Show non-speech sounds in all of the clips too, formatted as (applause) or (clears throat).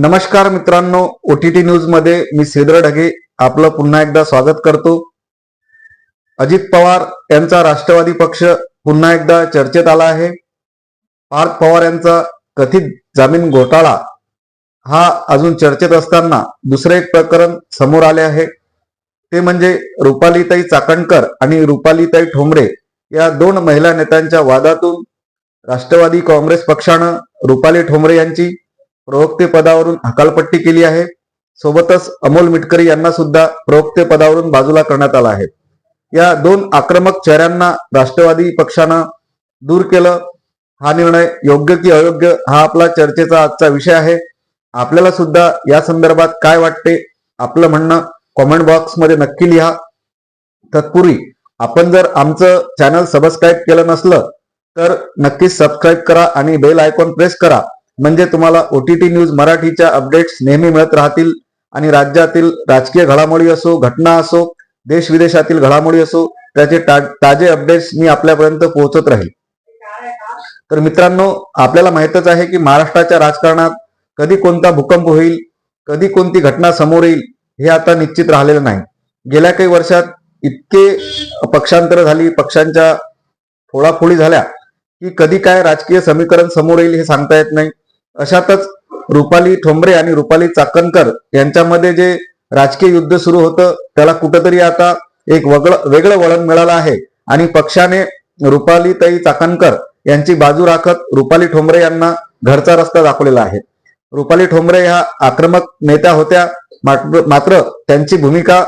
नमस्कार मित्रांनो ओ T T न्यूजमध्ये मी श्रीधर ढगे आपलं पुन्हा एकदा स्वागत करतो. अजित पवार यांचा राष्ट्रवादी पक्ष पुन्हा एकदा चर्चेत आला आहे. पार्थ पवार यांचा कथित जामीन घोटाळा हा अजून चर्चेत असताना दुसरे एक प्रकरण समोर आले आहे. ते म्हणजे रुपालीताई चाकणकर आणि रुपालीताई ठोंबरे या दोन महिला नेत्यांच्या वादातून राष्ट्रवादी काँग्रेस पक्षानं रुपाली ठोंबरे यांची प्रवक्ते पदावरून हकालपट्टी केली आहे. सोबतच अमोल मिटकरी यांना सुद्धा प्रवक्ते पदावरून बाजूला करण्यात आला आहे. या दोन आक्रमक चेहऱ्यांना राष्ट्रवादी पक्षानं दूर केलं. हा निर्णय योग्य की अयोग्य हा आपला चर्चेचा आजचा विषय आहे. आपल्याला सुद्धा या संदर्भात काय वाटते? आपलं म्हणणं कॉमेंट बॉक्समध्ये नक्की लिहा. तत्पूर्वी आपण जर आमचं चॅनल सबस्क्राईब केलं नसलं तर नक्कीच सबस्क्राईब करा आणि बेल आयकॉन प्रेस करा. म्हणजे तुम्हाला ओ टी टी न्यूज मराठीच्या अपडेट्स नेहमी मिळत राहतील आणि राज्यातील राजकीय घडामोडी असो घटना असो देश विदेशातील घडामोडी असो त्याचे ताजे अपडेट्स मी आपल्यापर्यंत पोहोचत राहील. तर मित्रांनो आपल्याला माहितच आहे की महाराष्ट्राच्या राजकारणात कधी कोणता भूकंप होईल कधी कोणती घटना समोर येईल हे आता निश्चित राहिलेलं नाही. गेल्या काही वर्षात इतके पक्षांतर झाली पक्षांच्या फोडाफोडी झाल्या की कधी काय राजकीय समीकरण समोर येईल हे सांगता येत नाही. अशातच रुपाली ठोंबरे आणि रुपाली चाकणकर यांच्यामध्ये जे राजकीय युद्ध सुरू होतं त्याला कुठंतरी आता एक वगळं वेगळं वळण मिळालं आहे. आणि पक्षाने रुपालीताई चाकणकर यांची बाजू राखत रुपाली ठोंबरे यांना घरचा रस्ता दाखवलेला आहे. रुपाली ठोंबरे ह्या आक्रमक नेत्या होत्या मात्र मात्र त्यांची भूमिका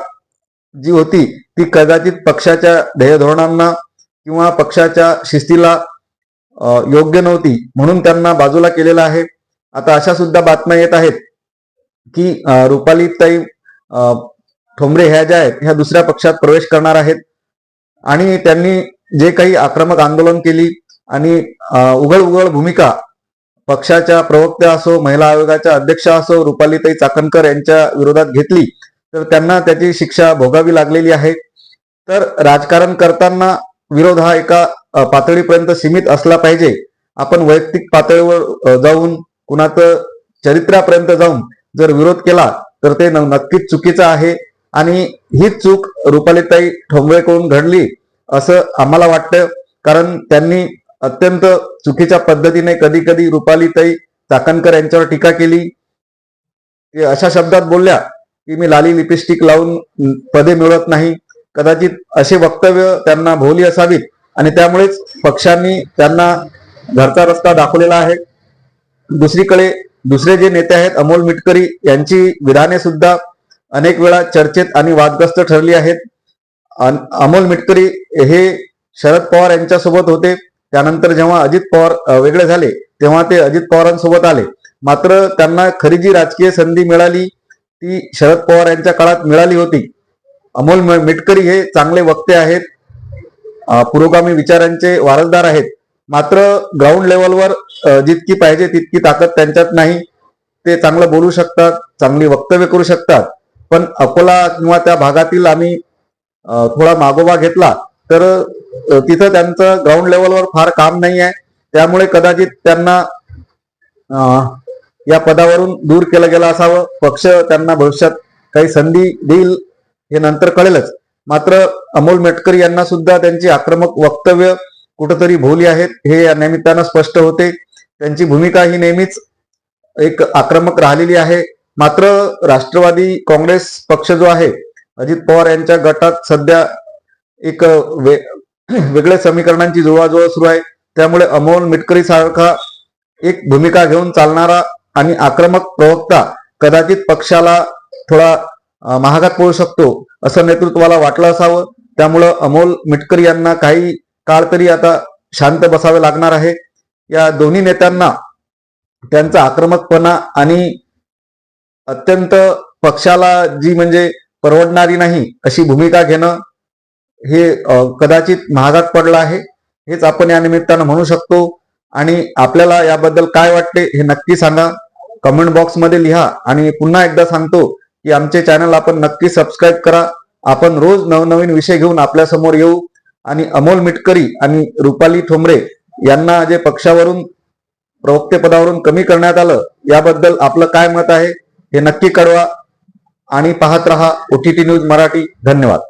जी होती ती कदाचित पक्षाच्या ध्येयधोरणांना किंवा पक्षाच्या शिस्तीला योग्य नव्हती म्हणून त्यांना बाजूला केलेलं आहे. आता अशा सुद्धा बातम्या येत आहेत की रुपालीताई ठोंबरे ह्या ज्या आहेत ह्या दुसऱ्या पक्षात प्रवेश करणार आहेत. आणि त्यांनी जे काही आक्रमक आंदोलन केली आणि उघड उघड भूमिका पक्षाच्या प्रवक्त्या असो महिला आयोगाच्या अध्यक्षा असो रुपालीताई चाकणकर यांच्या विरोधात घेतली तर त्यांना त्याची शिक्षा भोगावी लागलेली आहे. तर राजकारण करताना विरोध हा एका पातळीपर्यंत सीमित असला पाहिजे. आपण वैयक्तिक पातळीवर जाऊन कुणाचं चरित्रापर्यंत जाऊन जर विरोध केला तर ते न- नक्कीच चुकीचं आहे. आणि हीच चूक रुपालीताई ठोंबळेकडून घडली असं आम्हाला वाटतं. कारण त्यांनी अत्यंत चुकीच्या पद्धतीने कधी कधी रुपालीताई चाकणकर यांच्यावर टीका केली. ते अशा शब्दात बोलल्या की मी लाली लिपस्टिक लावून पदे मिळवत नाही. कदाचित असे वक्तव्य त्यांना भोवली असावीत आणि त्यामुळेच पक्षांनी त्यांना घरचा रस्ता दाखवलेला आहे. दुसरीकडे दुसरे जे नेते आहेत अमोल मिटकरी यांची विधाने सुद्धा अनेक वेळा चर्चेत आणि वादग्रस्त ठरली आहेत. अन- अमोल मिटकरी हे शरद पवार यांच्यासोबत होते. त्यानंतर जेव्हा अजित पवार वेगळे झाले तेव्हा ते अजित पवारांसोबत आले. मात्र त्यांना खरी जी राजकीय संधी मिळाली ती शरद पवार यांच्या काळात मिळाली होती. अमोल मिटकरी हे चांगले वक्ते आहेत. पुरोगामी विचारांचे वारसदार आहेत. मात्र ग्राउंड लेवलवर जितकी पाहिजे तितकी ताकद त्यांच्यात नाही. ते चांगलं बोलू शकतात चांगली वक्तव्य करू शकतात. पण अकोला किंवा त्या भागातील आम्ही थोडा मागोवा घेतला तर तिथं त्यांचं ग्राउंड लेवलवर फार काम नाही आहे. त्यामुळे कदाचित त्यांना या पदावरून दूर केलं गेलं असावं. पक्ष त्यांना भविष्यात काही संधी देईल हे नंतर कळेलच. मात्र अमोल मेटकर यांना सुद्धा त्यांची आक्रमक वक्तव्य कुठंतरी भोली आहेत. हे या निमित्तानं स्पष्ट होते. त्यांची भूमिका ही नेहमीच एक आक्रमक राहिलेली आहे. मात्र राष्ट्रवादी काँग्रेस पक्ष जो आहे अजित पवार यांच्या गटात सध्या एक वे (clears throat) वेगळ्या समीकरणांची जुळवाजुळव सुरू आहे. त्यामुळे अमोल मिटकरी सारखा एक भूमिका घेऊन चालणारा आणि आक्रमक प्रवक्ता कदाचित पक्षाला थोडा महागात पडू शकतो असं नेतृत्वाला वाटलं असावं. त्यामुळं अमोल मिटकरी यांना काही काळ तरी आता शांत बसावे लागणार आहे. या दोन्ही नेत्यांना त्यांचा आक्रमकपणा आणि अत्यंत पक्षाला जी म्हणजे परवडणारी नाही अशी भूमिका घेणं हे कदाचित महागात पडलं आहे. हेच आपण या निमित्तानं म्हणू शकतो. आणि आपल्याला याबद्दल काय वाटते हे नक्की सांगा. कमेंट बॉक्समध्ये लिहा. आणि पुन्हा एकदा सांगतो की आमचे चॅनल आपण नक्की सबस्क्राईब करा. आपण रोज नवनवीन विषय घेऊन आपल्यासमोर येऊ. आणि अमोल मिटकरी आणि रुपाली ठोंबरे यांना जे पक्षावरून प्रवक्तेपदावरून कमी करण्यात आलं याबद्दल आपलं काय मत आहे हे नक्की कळवा आणि पाहत रहा ओटीटी न्यूज मराठी. धन्यवाद.